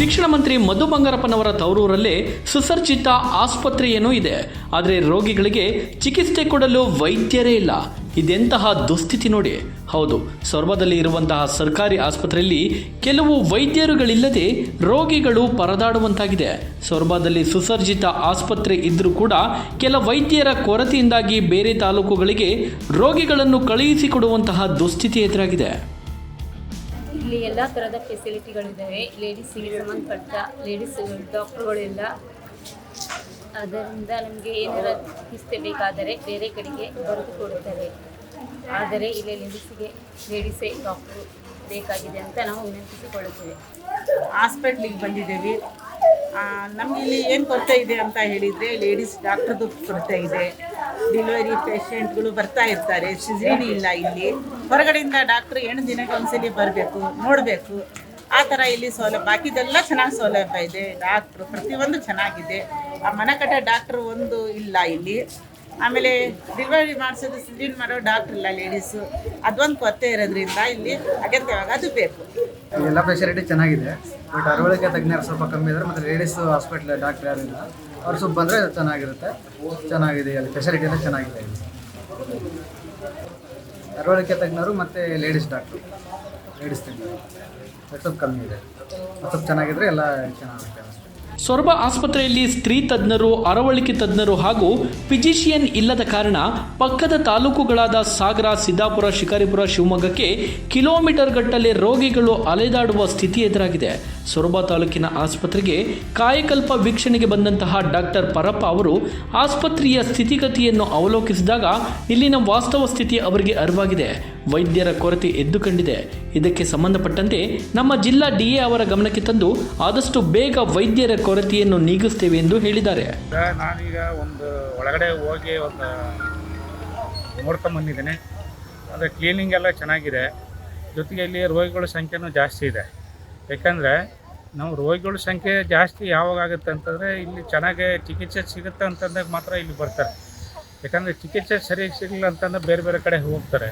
ಮುಖ್ಯಮಂತ್ರಿ ಮಧು ಬಂಗಾರಪ್ಪನವರ ತವರೂರಲ್ಲೇ ಸುಸರ್ಜಿತ ಆಸ್ಪತ್ರೆಯೇನೂ ಇದೆ. ಆದರೆ ರೋಗಿಗಳಿಗೆ ಚಿಕಿತ್ಸೆ ಕೊಡಲು ವೈದ್ಯರೇ ಇಲ್ಲ. ಇದೆಂತಹ ದುಸ್ಥಿತಿ ನೋಡಿ. ಹೌದು ಸೊರಬದಲ್ಲಿ ಇರುವಂತಹ ಸರ್ಕಾರಿ ಆಸ್ಪತ್ರೆಯಲ್ಲಿ ಕೆಲವು ವೈದ್ಯರುಗಳಿಲ್ಲದೆ ರೋಗಿಗಳು ಪರದಾಡುವಂತಾಗಿದೆ. ಸೊರಬದಲ್ಲಿ ಸುಸರ್ಜಿತ ಆಸ್ಪತ್ರೆ ಇದ್ದರೂ ಕೂಡ ಕೆಲ ವೈದ್ಯರ ಕೊರತೆಯಿಂದಾಗಿ ಬೇರೆ ತಾಲೂಕುಗಳಿಗೆ ರೋಗಿಗಳನ್ನು ಕಳುಹಿಸಿಕೊಡುವಂತಹ ದುಸ್ಥಿತಿ ಎದುರಾಗಿದೆ. ಇಲ್ಲಿ ಎಲ್ಲ ಥರದ ಫೆಸಿಲಿಟಿಗಳಿದ್ದಾವೆ ಲೇಡೀಸಿಗೆ ಸಂಬಂಧಪಟ್ಟ ಲೇಡೀಸ್ ಡಾಕ್ಟ್ರುಗಳೆಲ್ಲ ಅದರಿಂದ ನಮಗೆ ಏನಾರ ಚಿಕಿತ್ಸೆ ಬೇಕಾದರೆ ಬೇರೆ ಕಡೆಗೆ ಬರೆದು ಕೊಡುತ್ತಾರೆ ಆದರೆ ಇಲ್ಲಿ ಲೇಡೀಸಿಗೆ ಲೇಡೀಸೇ ಡಾಕ್ಟ್ರು ಬೇಕಾಗಿದೆ ಅಂತ ನಾವು ವಿನಂತಿಸಿಕೊಳ್ಳುತ್ತೇವೆ. ಹಾಸ್ಪಿಟ್ಲಿಗೆ ಬಂದಿದ್ದೀವಿ. ನಮಗೆ ಇಲ್ಲಿ ಏನು ಕೊರತೆ ಇದೆ ಅಂತ ಹೇಳಿದರೆ ಲೇಡೀಸ್ ಡಾಕ್ಟ್ರದ್ದು ಕೊರತೆ ಇದೆ. ಡಿಲಿವರಿ ಪೇಷಂಟ್ಗಳು ಬರ್ತಾ ಇರ್ತಾರೆ. ಸಿಜೇರಿ ಇಲ್ಲ ಇಲ್ಲಿ. ಹೊರಗಡೆಯಿಂದ ಡಾಕ್ಟ್ರು ಎಂಟು ದಿನಕ್ಕೆ ಒಂದ್ಸಲಿ ಬರಬೇಕು, ನೋಡಬೇಕು. ಆ ಥರ ಇಲ್ಲಿ ಸೌಲಭ್ಯ, ಬಾಕಿದೆಲ್ಲ ಚೆನ್ನಾಗಿ ಸೌಲಭ್ಯ ಇದೆ. ಡಾಕ್ಟ್ರು ಪ್ರತಿಯೊಂದು ಚೆನ್ನಾಗಿದೆ. ಆ ಮನಕಟ್ಟ ಡಾಕ್ಟ್ರು ಒಂದು ಇಲ್ಲ ಇಲ್ಲಿ. ಆಮೇಲೆ ಡಿಲಿವರಿ ಮಾಡಿಸೋದು ಸಿಜೇರಿನ್ ಮಾಡೋ ಡಾಕ್ಟ್ರ್ ಇಲ್ಲ ಲೇಡೀಸು ಅದೊಂದು ಕೊರತೆ ಇರೋದ್ರಿಂದ ಇಲ್ಲಿ ಅಗತ್ಯವಾಗಿ ಅದು ಬೇಕು. ಎಲ್ಲ ಫೆಸಿಲಿಟಿ ಚೆನ್ನಾಗಿದೆ. ಬಟ್ ಅರವಳಿಕೆ ತಜ್ಞರು ಸ್ವಲ್ಪ ಕಮ್ಮಿ ಇದ್ದಾರೆ. ಮತ್ತು ಲೇಡೀಸ್ ಹಾಸ್ಪಿಟ್ಲ್ ಡಾಕ್ಟರ್ ಯಾರಿಲ್ಲ ಅವ್ರು ಸ್ವಲ್ಪ ಬಂದರೆ ಚೆನ್ನಾಗಿರುತ್ತೆ. ಚೆನ್ನಾಗಿದೆ ಅಲ್ಲಿ ಫೆಸಿಲಿಟಿ ಎಲ್ಲ ಚೆನ್ನಾಗಿದೆ. ಅರವಳಿಕೆ ತಜ್ಞರು ಮತ್ತು ಲೇಡೀಸ್ ಡಾಕ್ಟ್ರು ಲೇಡೀಸ್ ತಜ್ಞರು. ಸ್ವಲ್ಪ ಕಮ್ಮಿ ಇದೆ. ಸ್ವಲ್ಪ ಚೆನ್ನಾಗಿದ್ರೆ ಎಲ್ಲ ಚೆನ್ನಾಗುತ್ತೆ ಸೊರಬ ಆಸ್ಪತ್ರೆಯಲ್ಲಿ ಸ್ತ್ರೀ ತಜ್ಞರು, ಅರವಳಿಕೆ ತಜ್ಞರು ಹಾಗೂ ಫಿಜಿಷಿಯನ್ ಇಲ್ಲದ ಕಾರಣ ಪಕ್ಕದ ತಾಲೂಕುಗಳಾದ ಸಾಗರ, ಸಿದ್ದಾಪುರ, ಶಿಕಾರಿಪುರ, ಶಿವಮೊಗ್ಗಕ್ಕೆ ಕಿಲೋಮೀಟರ್ ಗಟ್ಟಲೆ ರೋಗಿಗಳು ಅಲೆದಾಡುವ ಸ್ಥಿತಿ ಎದುರಾಗಿದೆ. ಸೊರಬ ತಾಲೂಕಿನ ಆಸ್ಪತ್ರೆಗೆ ಕಾಯಕಲ್ಪ ವೀಕ್ಷಣೆಗೆ ಬಂದಂತಹ ಡಾಕ್ಟರ್ ಪರಪ್ಪ ಅವರು ಆಸ್ಪತ್ರೆಯ ಸ್ಥಿತಿಗತಿಯನ್ನು ಅವಲೋಕಿಸಿದಾಗ ಇಲ್ಲಿನ ವಾಸ್ತವ ಸ್ಥಿತಿ ಅವರಿಗೆ ಅರಿವಾಗಿದೆ. ವೈದ್ಯರ ಕೊರತೆ ಎದ್ದು ಕಂಡಿದೆ. ಇದಕ್ಕೆ ಸಂಬಂಧಪಟ್ಟಂತೆ ನಮ್ಮ ಜಿಲ್ಲಾ ಡಿಎ ಅವರ ಗಮನಕ್ಕೆ ತಂದು ಆದಷ್ಟು ಬೇಗ ವೈದ್ಯರ ಕೊರತೆಯನ್ನು ನೀಗಿಸ್ತೇವೆ ಎಂದು ಹೇಳಿದ್ದಾರೆ. ನಾನೀಗ ಒಂದು ಒಳಗಡೆ ಹೋಗಿ ಒಂದು ನೋಡ್ಕೊಂಬಂದಿದ್ದೀನಿ ಅದರ ಕ್ಲೀನಿಂಗ್ ಎಲ್ಲ ಚೆನ್ನಾಗಿದೆ. ಜೊತೆಗೆ ಇಲ್ಲಿ ರೋಗಿಗಳ ಸಂಖ್ಯೆನೂ ಜಾಸ್ತಿ ಇದೆ. ಯಾಕಂದರೆ ನಾವು ರೋಗಿಗಳ ಸಂಖ್ಯೆ ಜಾಸ್ತಿ ಯಾವಾಗ ಆಗುತ್ತೆ ಅಂತಂದರೆ ಇಲ್ಲಿ ಚೆನ್ನಾಗಿ ಚಿಕಿತ್ಸೆ ಸಿಗುತ್ತೆ ಅಂತಂದಾಗ ಮಾತ್ರ ಇಲ್ಲಿ ಬರ್ತಾರೆ. ಯಾಕಂದರೆ ಚಿಕಿತ್ಸೆ ಸರಿಯಾಗಿ ಸಿಗಲಿಲ್ಲ ಅಂತಂದ್ರೆ ಬೇರೆ ಬೇರೆ ಕಡೆ ಹೋಗ್ತಾರೆ.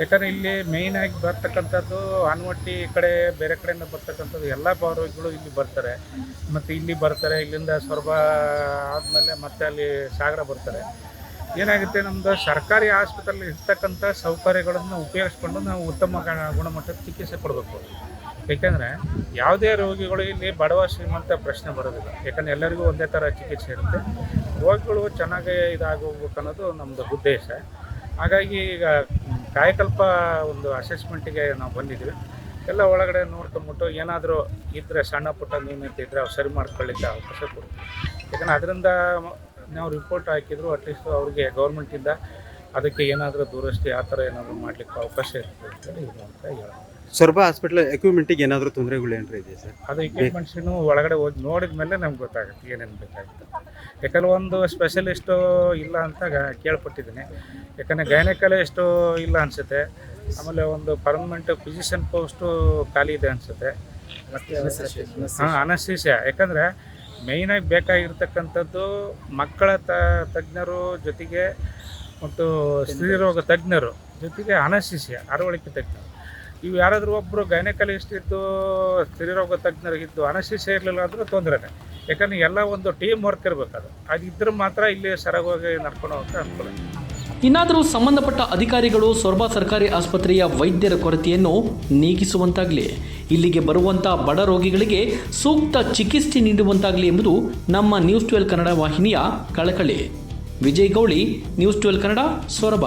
ಯಾಕಂದರೆ ಇಲ್ಲಿ ಮೇಯ್ನಾಗಿ ಬರ್ತಕ್ಕಂಥದ್ದು ಆನ್ವಟ್ಟಿ ಕಡೆ, ಬೇರೆ ಕಡೆಯಿಂದ ಬರ್ತಕ್ಕಂಥದ್ದು ಎಲ್ಲ ರೋಗಿಗಳು ಇಲ್ಲಿ ಬರ್ತಾರೆ. ಮತ್ತು ಇಲ್ಲಿ ಬರ್ತಾರೆ, ಇಲ್ಲಿಂದ ಸೊರಬ ಆದಮೇಲೆ ಮತ್ತೆ ಅಲ್ಲಿ ಸಾಗರ ಬರ್ತಾರೆ. ಏನಾಗುತ್ತೆ ನಮ್ಮದು ಸರ್ಕಾರಿ ಆಸ್ಪತ್ರೆಯಲ್ಲಿ ಇರ್ತಕ್ಕಂಥ ಸೌಕರ್ಯಗಳನ್ನು ಉಪಯೋಗಿಸ್ಕೊಂಡು ನಾವು ಉತ್ತಮ ಗುಣಮಟ್ಟದ ಚಿಕಿತ್ಸೆ ಕೊಡಬೇಕು. ಏಕೆಂದರೆ ಯಾವುದೇ ರೋಗಿಗಳು ಇಲ್ಲಿ ಬಡವ, ಶ್ರೀಮಂತ ಪ್ರಶ್ನೆ ಬರೋದಿಲ್ಲ. ಯಾಕಂದರೆ ಎಲ್ಲರಿಗೂ ಒಂದೇ ಥರ ಚಿಕಿತ್ಸೆ ಇರುತ್ತೆ. ರೋಗಿಗಳು ಚೆನ್ನಾಗಿ ಇದಾಗೋಗ್ಬೇಕು ಅನ್ನೋದು ನಮ್ಮದು ಉದ್ದೇಶ. ಹಾಗಾಗಿ ಈಗ ಕಾಯಕಲ್ಪ ಒಂದು ಅಸೆಸ್ಮೆಂಟಿಗೆ ನಾವು ಬಂದಿದ್ವಿ ಎಲ್ಲ ಒಳಗಡೆ ನೋಡ್ಕೊಂಬಿಟ್ಟು ಏನಾದರೂ ಇದ್ದರೆ ಸಣ್ಣ ಪುಟ್ಟ ನ್ಯೂನತೆ ಇದ್ದರೆ ಅವ್ರು ಸರಿ ಮಾಡ್ಕೊಳ್ಳಿಕ್ಕೆ ಅವಕಾಶ ಕೊಡ್ತೀವಿ ಯಾಕಂದರೆ ಅದರಿಂದ ನಾವು ರಿಪೋರ್ಟ್ ಹಾಕಿದ್ರು ಅಟ್ಲೀಸ್ಟ್ ಅವ್ರಿಗೆ ಗೌರ್ಮೆಂಟಿಂದ ಅದಕ್ಕೆ ಏನಾದರೂ ದೂರಸ್ತಿ ಆ ಥರ ಏನಾದರೂ ಮಾಡಲಿಕ್ಕೆ ಅವಕಾಶ ಇರ್ತದೆ ಅಂತೇಳಿ ಇದು ಅಂತ ಹೇಳೋದು ಸೊರಬ ಹಾಸ್ಪಿಟಲ್ ಎಕ್ವಿಪ್ಮೆಂಟಿಗೆ ಏನಾದರೂ ತೊಂದರೆಗಳು ಏನಾರ ಇದೆ ಸರ್? ಅದು ಇಕ್ವಿಪ್ಮೆಂಟ್ಸಿನು ಒಳಗಡೆ ಹೋಗಿ ನೋಡಿದ ಮೇಲೆ ನಮ್ಗೆ ಗೊತ್ತಾಗುತ್ತೆ ಏನೇನು ಬೇಕಾಗುತ್ತೆ. ಯಾಕಂದ್ರೆ ಒಂದು ಸ್ಪೆಷಲಿಸ್ಟು ಇಲ್ಲ ಅಂತ ಗ- ಕೇಳ್ಪಟ್ಟಿದ್ದೀನಿ. ಯಾಕಂದರೆ ಗೈನಕಾಲಜಿಸ್ಟು ಇಲ್ಲ ಅನಿಸುತ್ತೆ. ಆಮೇಲೆ ಒಂದು ಪರ್ಮನೆಂಟ್ ಫಿಸಿಷಿಯನ್ ಪೋಸ್ಟು ಖಾಲಿ ಇದೆ ಅನಿಸುತ್ತೆ. ಮತ್ತು ಹಾಂ ಅನಸ್ತೀಸಿಯಾ ಯಾಕಂದರೆ ಮೇಯ್ನಾಗಿ ಬೇಕಾಗಿರ್ತಕ್ಕಂಥದ್ದು ಮಕ್ಕಳ ತ ತಜ್ಞರು ಜೊತೆಗೆ ಮತ್ತು ಸ್ತ್ರೀರೋಗ ತಜ್ಞರು ಜೊತೆಗೆ ಅನಸ್ತೀಸಿಯಾ ಅರವಳಿಕೆ ತಜ್ಞರು. ಇವು ಯಾರಾದರೂ ಒಬ್ಬರು ಗೈನಕಾಲಜಿಸ್ಟ್ ಇದ್ದು ಸ್ತ್ರೀರೋಗ ತಜ್ಞರಿಗಿದ್ದು ಅನಸ್ತೀಸಿಯಾ ಇರಲಿಲ್ಲ ಅಂದ್ರೆ ತೊಂದರೆನೇ. ಯಾಕಂದ್ರೆ ಎಲ್ಲ ಒಂದು ಟೀಮ್ ವರ್ಕ್ ಇರಬೇಕು ಅದು. ಅದಿದ್ರೆ ಮಾತ್ರ ಇಲ್ಲಿ ಸರಾಗವಾಗಿ ನಡ್ಕೊಂಡು ಹೋಗಕ್ಕೆ ಅನುಕೂಲ ಇನ್ನಾದರೂ ಸಂಬಂಧಪಟ್ಟ ಅಧಿಕಾರಿಗಳು ಸೊರಬ ಸರ್ಕಾರಿ ಆಸ್ಪತ್ರೆಯ ವೈದ್ಯರ ಕೊರತೆಯನ್ನು ನೀಗಿಸುವಂತಾಗಲಿ, ಇಲ್ಲಿಗೆ ಬರುವಂಥ ಬಡ ರೋಗಿಗಳಿಗೆ ಸೂಕ್ತ ಚಿಕಿತ್ಸೆ ನೀಡುವಂತಾಗಲಿ ಎಂಬುದು ನಮ್ಮ ನ್ಯೂಸ್ ಟ್ವೆಲ್ ಕನ್ನಡ ವಾಹಿನಿಯ ಕಳಕಳಿ. Vijay Gauli news twelve Kannada, Soraba.